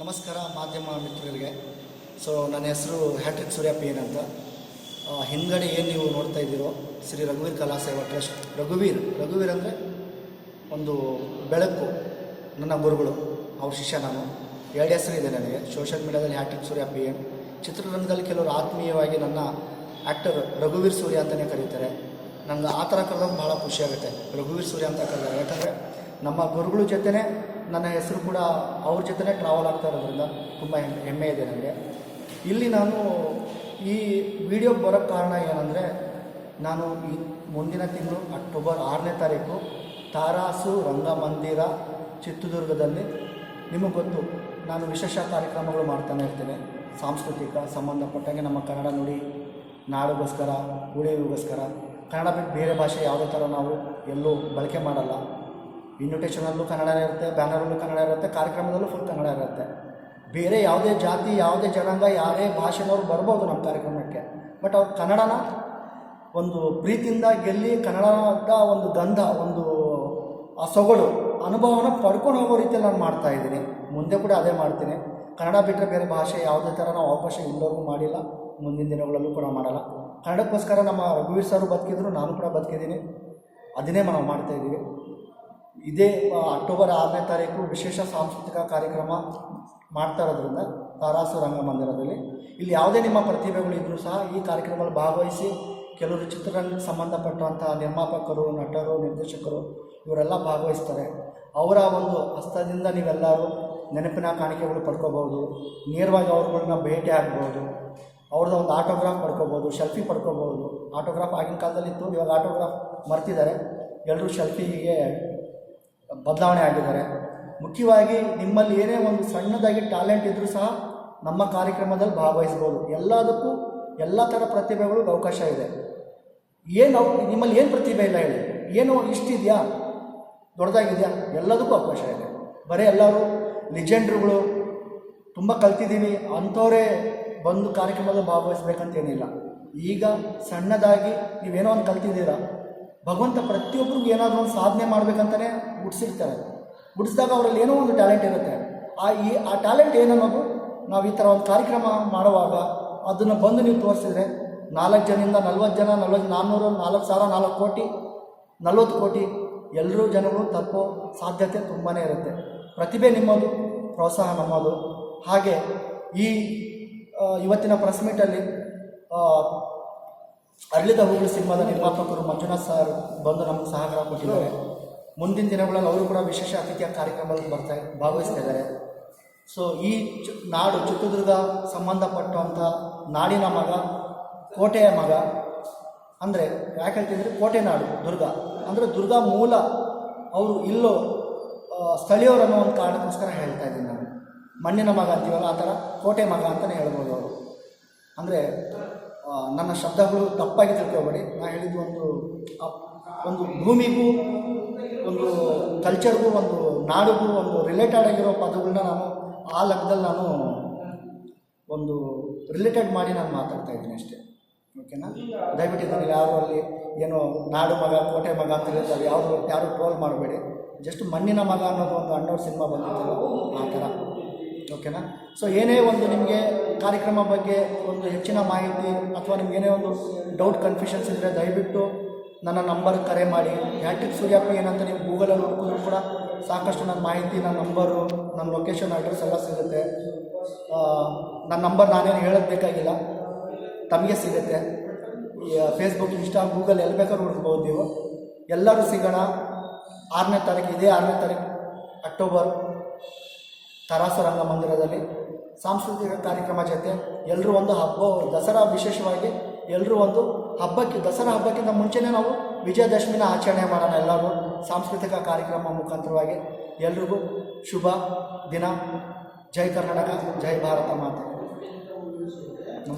ನಮಸ್ಕಾರ ಮಾಧ್ಯಮ ಮಿತ್ರರಿಗೆ. ಸೊ ನನ್ನ ಹೆಸರು ಹ್ಯಾಟ್ರಿಕ್ ಸೂರ್ಯ ಪಿ ಎನ್ ಅಂತ. ಆ, ಹಿಂದ್ಗಡೆ ಏನು ನೀವು ನೋಡ್ತಾ ಇದ್ದೀರೋ ಶ್ರೀ ರಘುವೀರ್ ಕಲಾ ಸೇವಾ ಟ್ರಸ್ಟ್. ರಘುವೀರ್ ರಘುವೀರ್ ಅಂದರೆ ಒಂದು ಬೆಳಕು ನನ್ನ ಗುರುಗಳು ಅವ್ರ ಶಿಷ್ಯ ನಾನು. ಎರಡು ಹೆಸರು ಇದೆ ನನಗೆ ಸೋಷಿಯಲ್ ಮೀಡಿಯಾದಲ್ಲಿ ಹ್ಯಾಟ್ರಿಕ್ ಸೂರ್ಯ ಪಿ ಎನ್. ಚಿತ್ರರಂಗದಲ್ಲಿ ಕೆಲವರು ಆತ್ಮೀಯವಾಗಿ ನನ್ನ ಆ್ಯಕ್ಟರ್ ರಘುವೀರ್ ಸೂರ್ಯ ಅಂತಲೇ ಕರೀತಾರೆ. ನನಗೆ ಆ ಥರ ಕರೆದಾಗ ಭಾಳ ಖುಷಿಯಾಗುತ್ತೆ ರಘುವೀರ್ ಸೂರ್ಯ ಅಂತ ಕರೆದಾಗ ಯಾಕಂದರೆ ನಮ್ಮ ಗುರುಗಳ ಜೊತೆನೇ ನನ್ನ ಹೆಸರು ಕೂಡ ಅವ್ರ ಜೊತೆನೇ ಟ್ರಾವೆಲ್ ಆಗ್ತಾ ಇರೋದ್ರಿಂದ ತುಂಬ ಹೆಮ್ಮೆ ಇದೆ ನನಗೆ. ಇಲ್ಲಿ ನಾನು ಈ ವಿಡಿಯೋ ಬರೋಕ್ಕೆ ಕಾರಣ ಏನಂದರೆ, ನಾನು ಈ ಮುಂದಿನ ತಿಂಗಳು ಅಕ್ಟೋಬರ್ ಆರನೇ ತಾರೀಕು ತಾರಾಸು ರಂಗಮಂದಿರ ಚಿತ್ರದುರ್ಗದಲ್ಲಿ, ನಿಮಗೆ ಗೊತ್ತು, ನಾನು ವಿಶೇಷ ಕಾರ್ಯಕ್ರಮಗಳು ಮಾಡ್ತಾನೆ ಇರ್ತೇನೆ. ಸಾಂಸ್ಕೃತಿಕ ಸಂಬಂಧಪಟ್ಟಂಗೆ ನಮ್ಮ ಕನ್ನಡ ನುಡಿ, ನಾಡಿಗೋಸ್ಕರ, ಉಳಿವಿಗೋಸ್ಕರ, ಕನ್ನಡ ಬೇರೆ ಭಾಷೆ ಯಾವುದೇ ಥರ ನಾವು ಎಲ್ಲೂ ಬಳಕೆ ಮಾಡಲ್ಲ. ಇನ್ವಿಟೇಷನಲ್ಲೂ ಕನ್ನಡ ಇರುತ್ತೆ ಬ್ಯಾನರಲ್ಲೂ ಕನ್ನಡ ಇರುತ್ತೆ, ಕಾರ್ಯಕ್ರಮದಲ್ಲೂ ಫುಲ್ ಕನ್ನಡ ಇರುತ್ತೆ. ಬೇರೆ ಯಾವುದೇ ಜಾತಿ, ಯಾವುದೇ ಜನಾಂಗ, ಯಾರೇ ಭಾಷೆನವ್ರು ಬರ್ಬೋದು ನಮ್ಮ ಕಾರ್ಯಕ್ರಮಕ್ಕೆ. ಬಟ್ ಅವ್ರು ಕನ್ನಡನ ಒಂದು ಪ್ರೀತಿಯಿಂದ ಗೆಲ್ಲಿ ಕನ್ನಡದ ಒಂದು ಗಂಧ, ಒಂದು ಆ ಸೊಗಡು ಅನುಭವನ ಪಡ್ಕೊಂಡು ಹೋಗೋ ರೀತಿಯಲ್ಲಿ ನಾನು ಮಾಡ್ತಾ ಇದ್ದೀನಿ. ಮುಂದೆ ಕೂಡ ಅದೇ ಮಾಡ್ತೀನಿ. ಕನ್ನಡ ಬಿಟ್ಟರೆ ಬೇರೆ ಭಾಷೆ ಯಾವುದೇ ಥರ ನಾವು ಅವಕಾಶ ಇಲ್ಲವರೆಗೂ ಮಾಡಿಲ್ಲ. ಮುಂದಿನ ದಿನಗಳಲ್ಲೂ ಕೂಡ ಮಾಡಲ್ಲ. ಕನ್ನಡಕ್ಕೋಸ್ಕರ ನಮ್ಮ ರಘುವೀರ್ ಸರ್ ಬದುಕಿದ್ರು, ನಾನು ಕೂಡ ಬದುಕಿದ್ದೀನಿ. ಅದನ್ನೇ ನಾವು ಮಾಡ್ತಾ ಇದ್ದೀವಿ. ಇದೇ ಅಕ್ಟೋಬರ್ ಆರನೇ ತಾರೀಕು ವಿಶೇಷ ಸಾಂಸ್ಕೃತಿಕ ಕಾರ್ಯಕ್ರಮ ಮಾಡ್ತಾ ಇರೋದ್ರಿಂದ ತಾರಾಸು ರಂಗಮಂದಿರದಲ್ಲಿ. ಇಲ್ಲಿ ಯಾವುದೇ ನಿಮ್ಮ ಪ್ರತಿಭೆಗಳು ಇದ್ದರೂ ಸಹ ಈ ಕಾರ್ಯಕ್ರಮದಲ್ಲಿ ಭಾಗವಹಿಸಿ ಕೆಲವರು ಚಿತ್ರರಂಗಕ್ಕೆ ಸಂಬಂಧಪಟ್ಟಂತಹ ನಿರ್ಮಾಪಕರು, ನಟರು, ನಿರ್ದೇಶಕರು ಇವರೆಲ್ಲ ಭಾಗವಹಿಸ್ತಾರೆ. ಅವರ ಒಂದು ಹಸ್ತದಿಂದ ನೀವೆಲ್ಲರೂ ನೆನಪಿನ ಕಾಣಿಕೆಗಳು ಪಡ್ಕೋಬೋದು ನೇರವಾಗಿ ಅವ್ರಗಳನ್ನ ಭೇಟಿ ಆಗ್ಬೋದು. ಅವ್ರದ್ದು ಒಂದು ಆಟೋಗ್ರಾಫ್ ಪಡ್ಕೋಬೋದು ಶೆಲ್ಫಿ ಪಡ್ಕೋಬೋದು. ಆಟೋಗ್ರಾಫ್ ಆಗಿನ ಕಾಲದಲ್ಲಿ ಇತ್ತು, ಇವಾಗ ಆಟೋಗ್ರಾಫ್ ಮರ್ತಿದ್ದಾರೆ. ಎಲ್ಲರೂ ಶೆಲ್ಫಿಗೆ ಬದಲಾವಣೆ ಆಗಿದ್ದಾರೆ. ಮುಖ್ಯವಾಗಿ ನಿಮ್ಮಲ್ಲಿ ಏನೇ ಒಂದು ಸಣ್ಣದಾಗಿ ಟ್ಯಾಲೆಂಟ್ ಇದ್ದರೂ ಸಹ ನಮ್ಮ ಕಾರ್ಯಕ್ರಮದಲ್ಲಿ ಭಾಗವಹಿಸ್ಬೋದು ಎಲ್ಲದಕ್ಕೂ ಎಲ್ಲ ಥರ ಪ್ರತಿಭೆಗಳಿಗೂ ಅವಕಾಶ ಇದೆ. ಏನು ನಿಮ್ಮಲ್ಲಿ ಏನು ಪ್ರತಿಭೆ ಇಲ್ಲ ಹೇಳಿ. ಏನು ಇಷ್ಟಿದೆಯಾ? ದೊಡ್ಡದಾಗಿದೆಯಾ? ಎಲ್ಲದಕ್ಕೂ ಅವಕಾಶ ಇದೆ. ಬರೀ ಎಲ್ಲರೂ ಲಿಜೆಂಡ್ರುಗಳು ತುಂಬ ಕಲ್ತಿದ್ದೀನಿ. ಅಂಥವರೇ ಬಂದು ಕಾರ್ಯಕ್ರಮದಲ್ಲಿ ಭಾಗವಹಿಸ್ಬೇಕಂತೇನಿಲ್ಲ. ಈಗ ಸಣ್ಣದಾಗಿ ನೀವೇನೋ ಒಂದು ಕಲ್ತಿದ್ದೀರಾ? ಭಗವಂತ ಪ್ರತಿಯೊಬ್ಬರಿಗೂ ಏನಾದರೂ ಒಂದು ಸಾಧನೆ ಮಾಡಬೇಕಂತಲೇ ಹುಟ್ಟಿಸಿರ್ತಾರೆ ಹುಟ್ಟಿಸಿದಾಗ ಅವರಲ್ಲಿ ಏನೋ ಒಂದು ಟ್ಯಾಲೆಂಟ್ ಇರುತ್ತೆ. ಆ ಈ, ಆ ಟ್ಯಾಲೆಂಟ್ ಏನನ್ನೋದು ನಾವು ಈ ಥರ ಒಂದು ಕಾರ್ಯಕ್ರಮ ಮಾಡುವಾಗ ಅದನ್ನು ಬಂದು ನೀವು ತೋರಿಸಿದ್ರೆ ನಾಲ್ಕು ಜನದಿಂದ ನಲ್ವತ್ತು ಜನ, ನಲ್ವತ್ತು ನಾನ್ನೂರು ನಾಲ್ಕು ಸಾವಿರ, ನಾಲ್ಕು ಕೋಟಿ, ನಲ್ವತ್ತು ಕೋಟಿ ಎಲ್ಲರೂ ಜನಗಳು ತಪ್ಪೋ ಸಾಧ್ಯತೆ ತುಂಬಾ ಇರುತ್ತೆ. ಪ್ರತಿಭೆ ನಿಮ್ಮದು, ಪ್ರೋತ್ಸಾಹ ನಮ್ಮದು. ಹಾಗೆ ಈ ಇವತ್ತಿನ ಪ್ರೆಸ್ ಮೀಟಲ್ಲಿ ಅರಳಿದ ಹೂಗಳು ಸಿನಿಮಾದ ನಿರ್ಮಾಪಕರು ಮಂಜುನಾಥ್ ಸರ್ ಬಂದು ನಮಗೆ ಸಹಕಾರ ಕೊಟ್ಟಿದ್ದಾರೆ. ಮುಂದಿನ ದಿನಗಳಲ್ಲಿ ಅವರು ಕೂಡ ವಿಶೇಷ ಅತಿಥಿಯ ಕಾರ್ಯಕ್ರಮದಲ್ಲಿ ಬರ್ತಾ ಭಾಗವಹಿಸ್ತಾ ಇದ್ದಾರೆ ಸೊ ಈ ಚು, ನಾಡು ಚಿತ್ರದುರ್ಗ ಸಂಬಂಧಪಟ್ಟಂಥ ನಾಡಿನ ಮಗ, ಕೋಟೆಯ ಮಗ, ಅಂದರೆ ಯಾಕೆ ಹೇಳ್ತಿದ್ರೆ ಕೋಟೆ ನಾಡು, ದುರ್ಗ. ಅಂದರೆ ದುರ್ಗ ಮೂಲ ಅವರು ಇಲ್ಲೋ ಸ್ಥಳೀಯರು ಅನ್ನೋ ಒಂದು ಕಾರಣಕ್ಕೋಸ್ಕರ ಹೇಳ್ತಾ ಇದ್ದೀನಿ ನಾನು. ಮಣ್ಣಿನ ಮಗ ಅಂತೀವಲ್ಲ, ಆ ಥರ ಕೋಟೆ ಮಗ ಅಂತಲೇ ಹೇಳ್ಬೋದು ಅವರು. ಅಂದರೆ ನನ್ನ ಶಬ್ದಗಳು ತಪ್ಪಾಗಿ ತಿಳ್ಕೊಬೇಡಿ. ನಾನು ಹೇಳಿದ್ದು ಒಂದು ಒಂದು ಭೂಮಿಗೂ, ಒಂದು ಕಲ್ಚರ್ಗೂ ಒಂದು ನಾಡಿಗೂ, ಒಂದು ರಿಲೇಟೆಡ್ ಆಗಿರೋ ಪದಗಳನ್ನ ನಾನು ಆ ಲೆಕ್ಕದಲ್ಲಿ ನಾನು ಒಂದು ರಿಲೇಟೆಡ್ ಮಾಡಿ ನಾನು ಮಾತಾಡ್ತಾ ಇದ್ದೀನಿ ಅಷ್ಟೇ. ಓಕೆನಾ? ದಯವಿಟ್ಟು ಇದನ್ನು ಯಾರು ಅಲ್ಲಿ ಏನೋ ನಾಡು ಮಗ, ಕೋಟೆ ಮಗ ಅಂತ ಹೇಳ್ತಾರೆ, ಯಾವುದು ಯಾರು ಟ್ರೋಲ್ ಮಾಡಬೇಡಿ. ಜಸ್ಟ್ ಮಣ್ಣಿನ ಮಗ ಅನ್ನೋದು ಒಂದು ಅಣ್ಣವ್ರ ಸಿನಿಮಾ ಬಂದಿತ್ತಲ್ಲ, ಆ ಥರ. ಓಕೆನಾ ಸೊ ಏನೇ ಒಂದು ನಿಮಗೆ ಕಾರ್ಯಕ್ರಮ ಬಗ್ಗೆ ಒಂದು ಹೆಚ್ಚಿನ ಮಾಹಿತಿ ಅಥವಾ ನಿಮ್ಗೆ ಏನೇ ಒಂದು ಡೌಟ್ ಕನ್ಫ್ಯೂಷನ್ಸ್ ಇದ್ದರೆ ದಯವಿಟ್ಟು ನನ್ನ ನಂಬರ್ ಕರೆ ಮಾಡಿ. ಹ್ಯಾಟ್ರಿಕ್ ಸೂರ್ಯಪ್ಪ ಏನಂತ ನೀವು ಗೂಗಲಲ್ಲಿ ಹುಡುಕಿದ್ರು ಕೂಡ ಸಾಕಷ್ಟು ನನ್ನ ಮಾಹಿತಿ, ನನ್ನ ನಂಬರು ನನ್ನ ಲೊಕೇಶನ್ ಅಡ್ರೆಸ್ ಎಲ್ಲ ಸಿಗುತ್ತೆ. ನನ್ನ ನಂಬರ್ ನಾನೇನು ಹೇಳೋದು ಬೇಕಾಗಿಲ್ಲ. ತಮಗೆ ಸಿಗುತ್ತೆ. ಫೇಸ್ಬುಕ್ ಇನ್ಸ್ಟಾ ಗೂಗಲ್ ಎಲ್ಲಿ ಬೇಕಾದ್ರೂ ಹುಡುಕ್ಬೋದು ನೀವು. ಎಲ್ಲರೂ ಸಿಗೋಣ. ಆರನೇ ತಾರೀಕು, ಇದೇ ಆರನೇ ತಾರೀಕು ಅಕ್ಟೋಬರ್ ತರಾಸು ರಂಗಮಂದಿರದಲ್ಲಿ ಸಾಂಸ್ಕೃತಿಕ ಕಾರ್ಯಕ್ರಮ ಜೊತೆ ಎಲ್ಲರೂ ಒಂದು ಹಬ್ಬ, ದಸರಾ ವಿಶೇಷವಾಗಿ ಎಲ್ಲರೂ ಒಂದು ಹಬ್ಬಕ್ಕೆ, ದಸರಾ ಹಬ್ಬಕ್ಕಿಂತ ಮುಂಚೆನೇ ನಾವು ವಿಜಯದಶಮಿನ ಆಚರಣೆ ಮಾಡೋಣ ಎಲ್ಲರೂ ಸಾಂಸ್ಕೃತಿಕ ಕಾರ್ಯಕ್ರಮ ಮುಖಾಂತರವಾಗಿ. ಎಲ್ರಿಗೂ ಶುಭ ದಿನ. ಜೈ ಕರ್ನಾಟಕ, ಜೈ ಭಾರತ ಮಾತೆ.